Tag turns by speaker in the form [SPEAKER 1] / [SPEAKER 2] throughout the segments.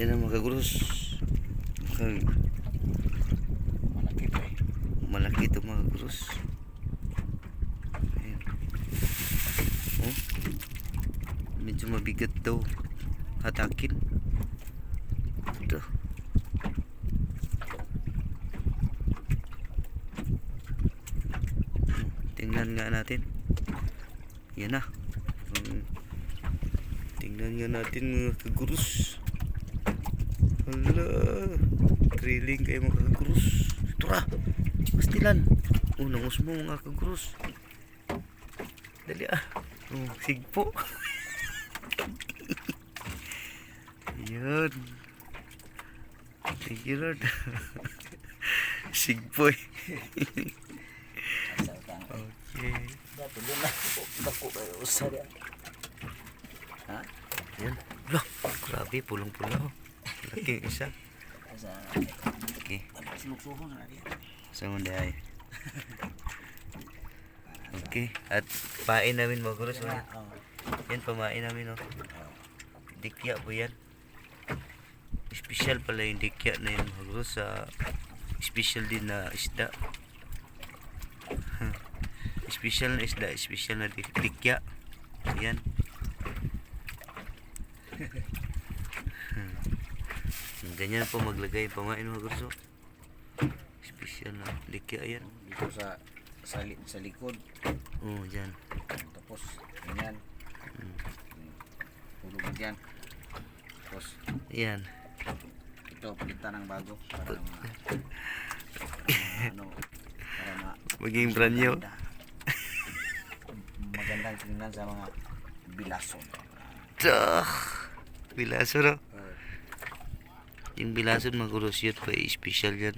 [SPEAKER 1] Yan ang mga kagurus. Kag
[SPEAKER 2] Malaki pa eh.
[SPEAKER 1] malaki ito mga kagurus. Ayan. Oh. Medyo mabigat daw. Hatakin. Ito. Tingnan nga natin. Yan na. Hmm. Tingnan nga natin mga kagurus. Hala. Thrilling kayo mga kagurus. Tura. Pastilan. Oh, nangus mo mga kagurus. Dali ah. Oh, sigpo. Yan. Thank you Lord.
[SPEAKER 2] Asa ka.
[SPEAKER 1] Okay.
[SPEAKER 2] Dapat doon na ako. Dako kayo. Usari. Ha?
[SPEAKER 1] Yan. Lah, grabe, pulong-pula. oh. Laki isa.
[SPEAKER 2] Rin.
[SPEAKER 1] Sa mga ay. Okay. At pain namin mga kuros. Oh. Yan, pamain namin. Oh. Dikya po yan. Special pala yung dikya na yun mga kuros. Sa special din na isda. special na isda. Special na dik dikya. Yan. Ganyan po maglagay pamain mga kuros. oh. Special na dikya yan.
[SPEAKER 2] Dito sa sa, li, sa likod.
[SPEAKER 1] Oh, dyan.
[SPEAKER 2] Tapos, ganyan.
[SPEAKER 1] Mm.
[SPEAKER 2] Hulog dyan. Tapos,
[SPEAKER 1] Yan.
[SPEAKER 2] ito, palitan ng bago. Para ma... ano, para ma...
[SPEAKER 1] Maging brand new.
[SPEAKER 2] maganda. Magandang tingnan sa mga bilason.
[SPEAKER 1] Duh! Bilaso no? Yung bilason mga kuros pa special yan.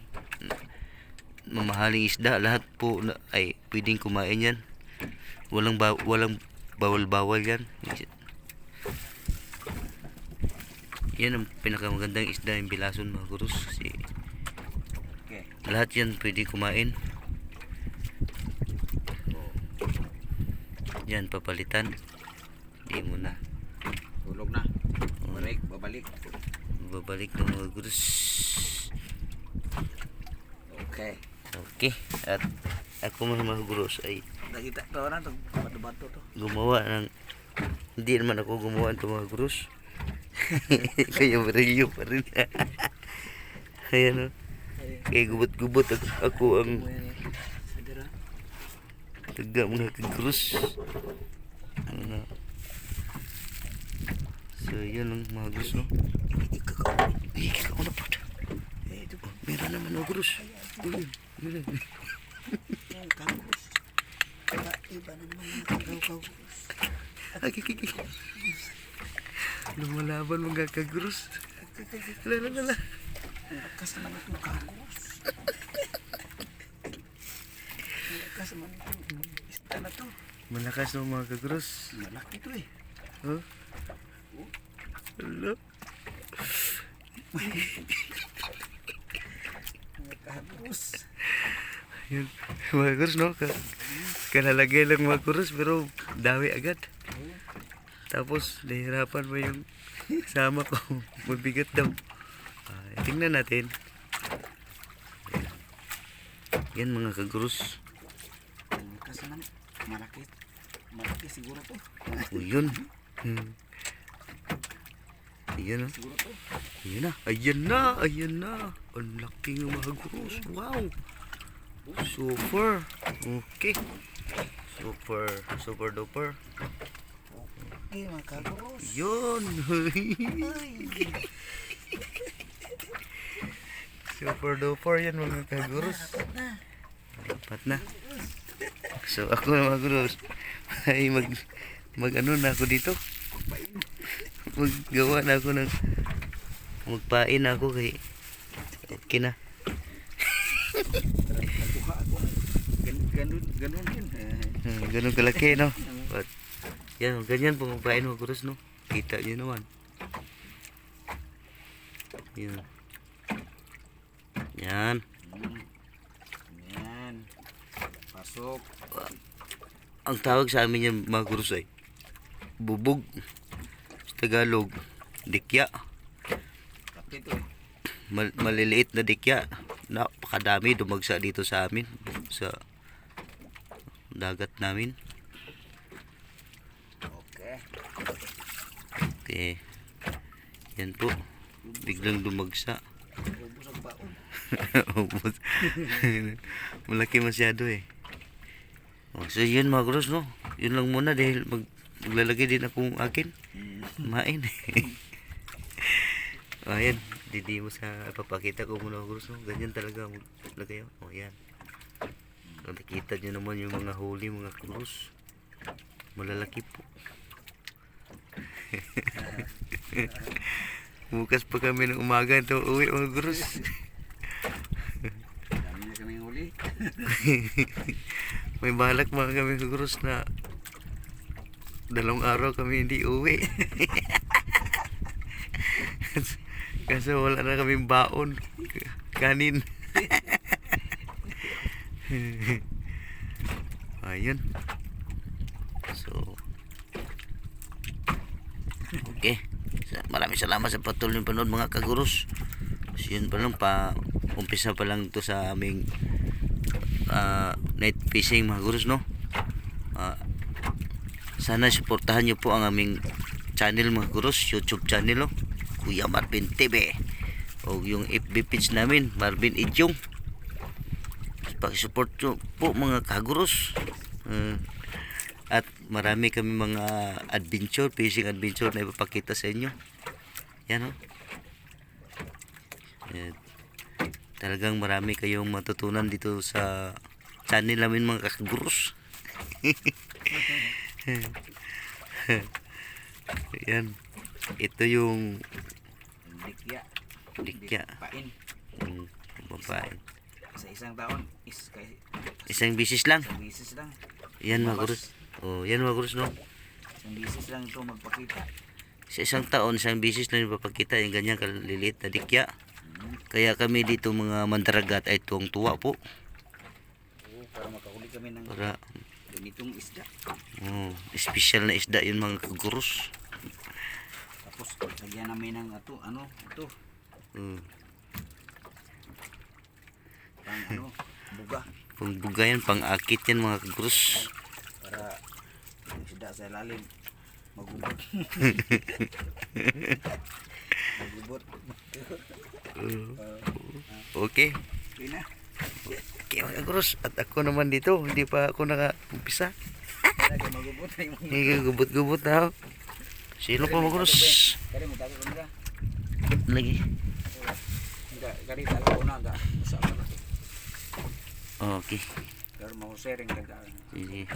[SPEAKER 1] Mamahaling isda. Lahat po na, ay pwedeng kumain yan. Walang ba, walang bawal-bawal yan. Yan ang pinakamagandang isda yung bilason mga kuros.
[SPEAKER 2] Okay.
[SPEAKER 1] lahat yan pwedeng kumain. Yan papalitan. Di mo na.
[SPEAKER 2] Hulog na. Balik, babalik.
[SPEAKER 1] Babalik ng mga kuros.
[SPEAKER 2] Okay.
[SPEAKER 1] Okay. At ako mga mga gurus ay
[SPEAKER 2] Nakita to na to. Bato-bato to.
[SPEAKER 1] gumawa ng hindi naman ako gumawa ng mga gurus. Kaya marilyo pa rin. Ayan o. Kaya gubot-gubot ako, ako ang taga mga kagurus. Ano. So yan ang mga gurus no. Ay, ikaw na po.
[SPEAKER 2] Eh.
[SPEAKER 1] Meron naman mga gurus. Meron.
[SPEAKER 2] Kangkos. Kaya iba na naman
[SPEAKER 1] ay, ay, ay. Lumalaban mga kagurus. Lala, lala.
[SPEAKER 2] Lakas naman itong kangkos. Lakas naman itong isda na to.
[SPEAKER 1] Malakas ng mga kagurus.
[SPEAKER 2] Malaki to eh.
[SPEAKER 1] Huh?
[SPEAKER 2] Mga kangkos.
[SPEAKER 1] Yan. Mga kagurus, no? Ka kalalagay lang mga kagurus, pero dawi agad. Tapos, nahirapan mo yung sama ko. Mabigat daw. Ah, tingnan natin. Yan mga kagurus.
[SPEAKER 2] Lakas naman. Malaki. Malaki siguro to.
[SPEAKER 1] O yun. Hmm. Ayan na. Ayan na. Ayan na. Ayan na. Ang laki ng mga gurus. Wow. Super. Okay. Super. Super duper.
[SPEAKER 2] Eh, mga kangkos.
[SPEAKER 1] Yun. Super duper yan mga kagurus.
[SPEAKER 2] Na.
[SPEAKER 1] Dapat na. So ako mga gurus ay mag mag ano na ako dito. Maggawa na ako ng magpain ako kay okay na.
[SPEAKER 2] Ganun, ganun yun.
[SPEAKER 1] Hmm, ganun kalaki no. But yan, ganyan po magpain mga gurus no. Kita niyo naman. Yan. Yan.
[SPEAKER 2] Yan. Pasok.
[SPEAKER 1] Ang tawag sa amin yung mga gurus ay bubog. Tagalog, dikya. Mal- maliliit na dikya. Napakadami dumagsa dito sa amin. Sa dagat namin.
[SPEAKER 2] Okay.
[SPEAKER 1] Okay. Yan po. Biglang dumagsa. Malaki masyado eh. Oh, so yun mga bros no. Yun lang muna dahil mag maglalagay din akong akin. Main. oh, yan. Didi mo sa papakita ko muna bros no. Ganyan talaga maglagay. Oh, yan. So, nakita nyo naman yung mga huli, mga krus. Malalaki po. Bukas pa kami ng umaga ito uwi mga krus.
[SPEAKER 2] Dami na kaming huli.
[SPEAKER 1] May balak mga kami krus na dalawang araw kami hindi uwi. Kasi wala na kaming baon. Kanin. Ayun. So, okay. Maraming salamat sa patuloy ng panood mga kagurus. So, yun pa lang pa umpisa pa lang to sa aming ah, night fishing mga gurus no. Sana suportahan niyo po ang aming channel mga gurus, YouTube channel no. Kuya Marvin TV. O yung FB page namin, Marvin Idyong. Pag-support nyo po mga kagurus. Ah, at marami kami mga adventure, fishing adventure na ipapakita sa inyo. Yan o. Yan. Talagang marami kayong matutunan dito sa channel namin mga kakagurus. Yan. Ito yung
[SPEAKER 2] Dikya.
[SPEAKER 1] Dikya.
[SPEAKER 2] Pain.
[SPEAKER 1] mm, babae.
[SPEAKER 2] Sa isang taon is kay
[SPEAKER 1] Isang bisis lang.
[SPEAKER 2] isang bisis lang.
[SPEAKER 1] Yan mga gurus. Oh, yan mga gurus no.
[SPEAKER 2] Isang bisis lang ito magpakita.
[SPEAKER 1] Sa isang taon, isang bisis lang ipapakita yung ganyan kaliliit na dikya. Kaya kami dito mga mandaragat ay tuwang tuwa po.
[SPEAKER 2] Oo, para makahuli kami ng
[SPEAKER 1] Para
[SPEAKER 2] ganitong isda.
[SPEAKER 1] oh, special na isda yun mga kagurus.
[SPEAKER 2] Tapos lagyan namin ng ato, ano, ito,
[SPEAKER 1] Mm.
[SPEAKER 2] pang ano, buga.
[SPEAKER 1] Pang buga yan, pang akit yan mga kagurus.
[SPEAKER 2] Para isda sa ilalim magubot. magubot.
[SPEAKER 1] Okay.
[SPEAKER 2] Okay na.
[SPEAKER 1] Okay mga kagurus. At ako naman dito, hindi pa ako naka-umpisa.
[SPEAKER 2] Yung
[SPEAKER 1] Hindi gubot-gubot ako. Sino pa
[SPEAKER 2] kung
[SPEAKER 1] Lagi. Okay.
[SPEAKER 2] Pero mau sharing ka.
[SPEAKER 1] Sige.